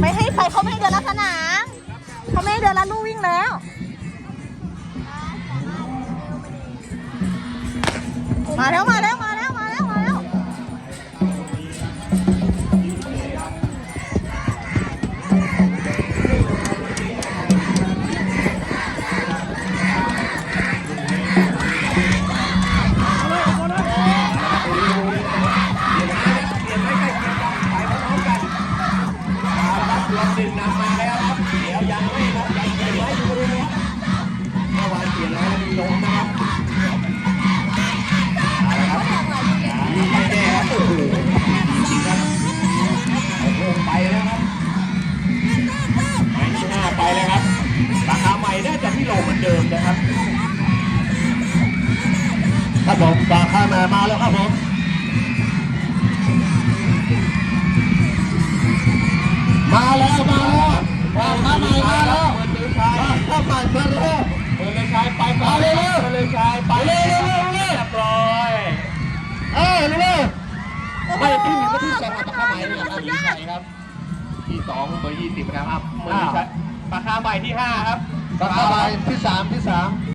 ไม่ให้ไปเขาไม่ให้เดินลัดสนามเขาไม่ให้เดินลัดลู่วิ่งแล้วมาแล้วมาแล้ว ตัวหนึ่งนำมาแล้วครับเดี๋ยวยังไม่ครับยังเปลี่ยนไว้อยู่บริเวณครับเมื่อวานเปลี่ยนแล้วมีลงนะครับเอาละครับมีไม่แน่ครับโอ้โหจริงๆครับโอ้โหไปแล้วครับไม่ห้าไปแล้วครับราคาใหม่น่าจะที่โลเหมือนเดิมนะครับครับผมปลาข้ามามาแล้วครับผม มาแล้วมาแล้วปลาข้าใหม่มาแล้วเปิดเลยชายปลาข้าใหม่มาแล้วเปิดเลยชายไปไปมาเร็วๆเปิดเลยชายไปเร็วๆเร็วๆเร็วๆเรียบร้อยเอ้ยเร็วไม่ที่มีก็ที่สองปากกาใหม่เนี่ยครับใช่ครับที่สองเบอร์ยี่สิบนะครับอะเบอร์ที่ใช้ปากกาใหม่ที่ห้าครับปลาข้าใหม่ที่สามที่สาม